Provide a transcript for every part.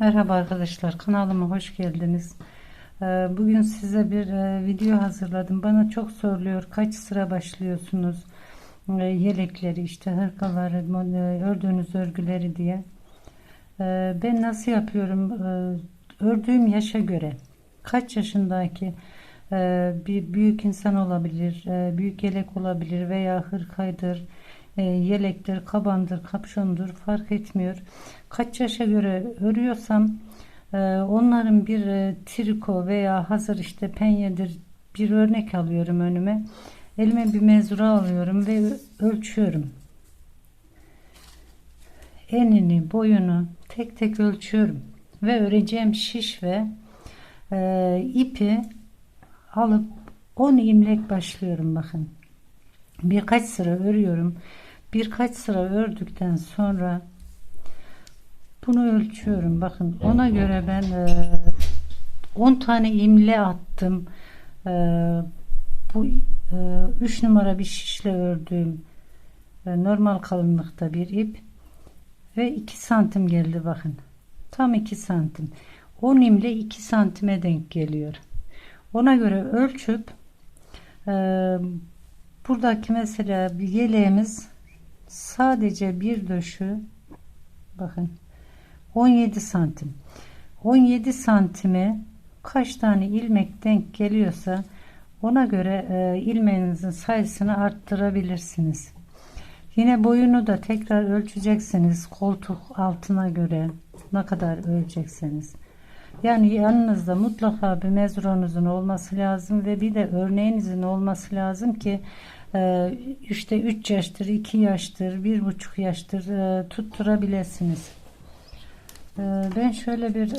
Merhaba arkadaşlar kanalıma hoş geldiniz. Ee, Bugün size bir e, video hazırladım. Bana çok soruluyor kaç sıra başlıyorsunuz Ee, yelekleri işte hırkaları e, ördüğünüz örgüleri diye. Ben nasıl yapıyorum ördüğüm yaşa göre kaç yaşındaki e, bir büyük insan olabilir e, büyük yelek olabilir veya hırkaydır e, yelektir, kabandır, kapşondur fark etmiyor. Kaç yaşa göre örüyorsam e, onların bir e, triko veya hazır işte penyedir bir örnek alıyorum önüme. Elime bir mezura alıyorum ve ölçüyorum. Enini, boyunu tek tek ölçüyorum ve öreceğim şiş ve e, ipi alıp 10 imlek başlıyorum bakın birkaç sıra örüyorum. Birkaç sıra ördükten sonra bunu ölçüyorum. Bakın ona göre ben e, 10 tane imle attım. E, bu 3 e, numara bir şişle ördüğüm e, normal kalınlıkta bir ip ve 2 santim geldi bakın. Tam 2 santim. 10 imle 2 santime denk geliyor. Ona göre ölçüp e, buradaki mesela bir yeleğimiz sadece bir döşü bakın 17 santim. 17 santime kaç tane ilmek denk geliyorsa ona göre e, ilmeğinizin sayısını arttırabilirsiniz. Yine boyunu da tekrar ölçeceksiniz koltuk altına göre ne kadar ölçeceksiniz yani yanınızda mutlaka bir mezronuzun olması lazım ve bir de örneğinizin olması lazım ki işte 3 yaştır, 2 yaştır, 1,5 yaştır e, tutturabilirsiniz. E, ben şöyle bir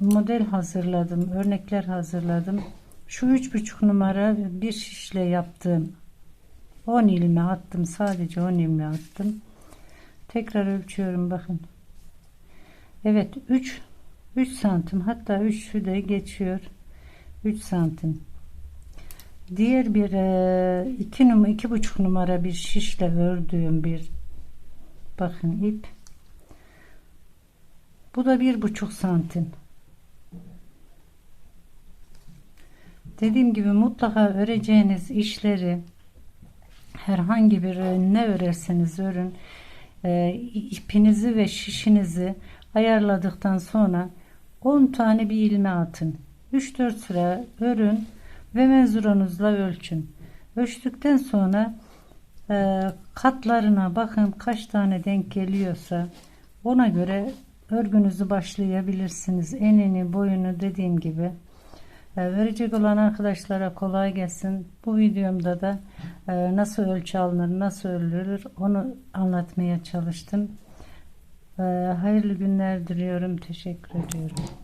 model hazırladım, örnekler hazırladım. Şu 3,5 numara bir şişle yaptığım 10 ilme attım. Sadece 10 ilme attım. Tekrar ölçüyorum bakın. Evet 3 3 santim hatta 3'ü de geçiyor 3 santim diğer bir e, iki numara iki buçuk numara bir şişle ördüğüm bir bakın ip. Bu da bir buçuk santim. Dediğim gibi mutlaka öreceğiniz işleri herhangi bir e, ne örerseniz örün e, ipinizi ve şişinizi ayarladıktan sonra 10 tane bir ilme atın. 3-4 sıra örün ve menzuranızla ölçün. Ölçtükten sonra e, katlarına bakın kaç tane denk geliyorsa ona göre örgünüzü başlayabilirsiniz. Enini boyunu dediğim gibi. E, verecek olan arkadaşlara kolay gelsin. Bu videomda da e, nasıl ölçü alınır nasıl örülür onu anlatmaya çalıştım. E, hayırlı günler diliyorum. Teşekkür ediyorum